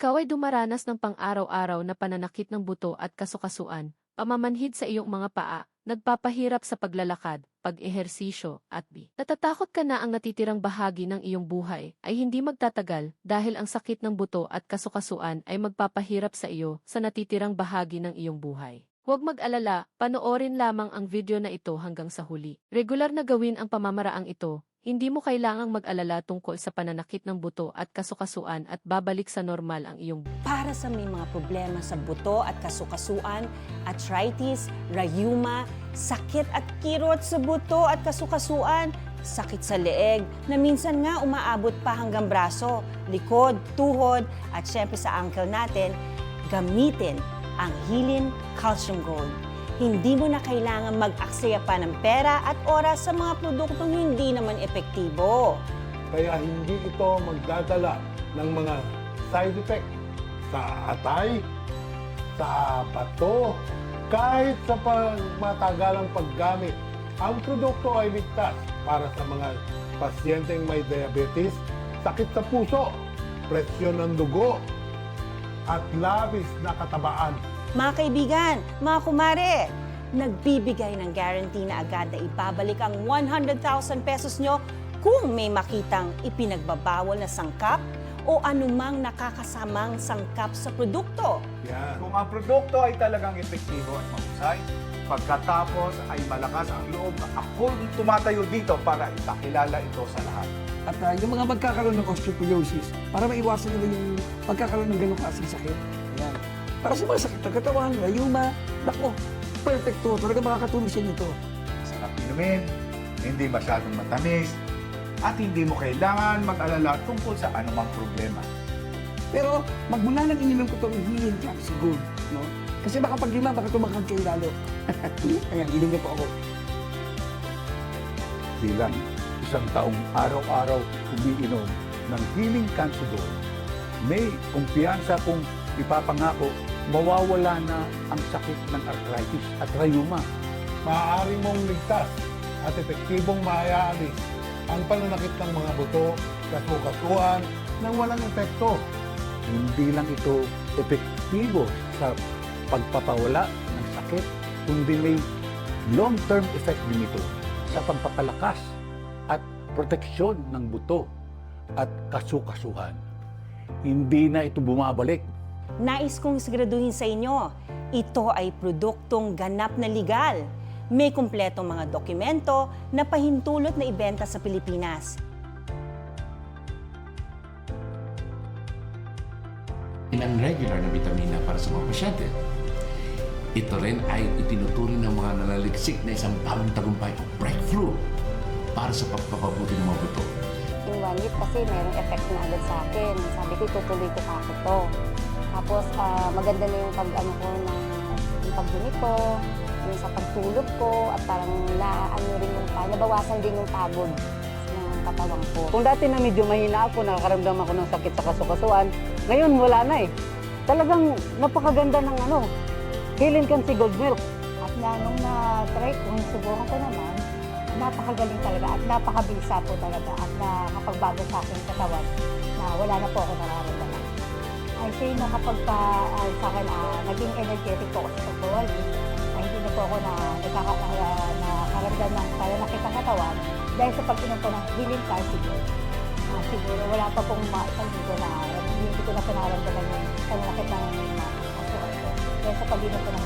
ikaw ay dumaranas ng pang-araw-araw na pananakit ng buto at kasukasuan, pamamanhid sa iyong mga paa, nagpapahirap sa paglalakad, pag-ehersisyo, at bi. Natatakot ka na ang natitirang bahagi ng iyong buhay ay hindi magtatagal dahil ang sakit ng buto at kasukasuan ay magpapahirap sa iyo sa natitirang bahagi ng iyong buhay. Huwag mag-alala, panoorin lamang ang video na ito hanggang sa huli. Regular na gawin ang pamamaraang ito, hindi mo kailangang mag-alala tungkol sa pananakit ng buto at kasukasuan at babalik sa normal ang iyong Para sa may mga problema sa buto at kasukasuan, arthritis, rayuma, sakit at kirot sa buto at kasukasuan, sakit sa leeg na minsan nga umaabot pa hanggang braso, likod, tuhod at syempre sa ankle natin, gamitin ang Healing Calcium Gold. Hindi mo na kailangan mag-aksaya pa ng pera at oras sa mga produktong hindi naman epektibo. Kaya hindi ito magdadala ng mga side effect sa atay, sa bato, kahit sa pagmatagalang paggamit. Ang produkto ay ligtas para sa mga pasyenteng may diabetes, sakit sa puso, presyon ng dugo, at labis na katabaan. Mga kaibigan, mga kumare, nagbibigay ng guarantee na agad na ibabalik ang 100,000 pesos nyo kung may makitang ipinagbabawal na sangkap o anumang nakakasamang sangkap sa produkto. Yan. Kung ang produkto ay talagang epektibo at mahusay, pagkatapos ay malakas ang loob na ako tumatayo dito para ipakilala ito sa lahat. At ah, yung mga magkakaroon ng osteoporosis, para maiwasan nila yung pagkakaroon ng ganong klaseng sakit. Ayan. Para sa mga sakit ng katawan, rayuma, nako, perfecto. Talaga makakatulong sa inyo ito. Sarap inumin, hindi masyadong matamis, at hindi mo kailangan mag-alala tungkol sa anumang problema. Pero magmula nang ininom ko itong healing capsule gold, no? Kasi baka pag lima, baka tumakag kayo lalo. Ayan, inom na po ako. bilang isang taong araw-araw umiinom ng Healing Gold, may kumpiyansa kung ipapangako mawawala na ang sakit ng arthritis at rayuma. maaari mong ligtas at epektibong maayaalis ang pananakit ng mga buto, kasukasuan, nang walang epekto. Hindi lang ito epektibo sa pagpapawala ng sakit, kundi may long-term effect din ito sa pagpapalakas at proteksyon ng buto at kasukasuhan. Hindi na ito bumabalik Nais kong siguraduhin sa inyo, ito ay produktong ganap na legal. May kumpletong mga dokumento na pahintulot na ibenta sa Pilipinas. ng regular na vitamina para sa mga pasyente. Ito rin ay itinuturing ng mga nalaliksik na isang bagong tagumpay o breakthrough para sa pagpapabuti ng mga buto. in one week kasi merong effect na agad sa akin. Sabi ko, tutuloy ko pa to. Tapos, ah, maganda na yung pag, ano ko, na, yung pagdumi ko, yung sa pagtulog ko, at parang na, ano rin yung, nabawasan din yung pagod ng katawan ko. Kung dati na medyo mahina ako, nakakaramdam ako ng sakit sa kasukasuan, ngayon wala na eh. Talagang napakaganda ng ano, Healing can si Gold Milk. At na, nung na-try ko, subukan ko naman, napakagaling talaga at napakabilisa po talaga at nakapagbago sa akin katawan na wala na po ako nararamdaman. I say na kapag pa, ah, sa akin, ah, naging energetic po ako sa pagbawalis, ay hindi na po ako na nagkaka, na, nakaramdam ng pananakit ng katawan dahil sa pag-inom ko ng healing calcium. Ah, siguro wala pa pong isang linggo na hindi ko na po nararamdaman yung pananakit ng uh, katawan. Dahil sa pag-inom ko ng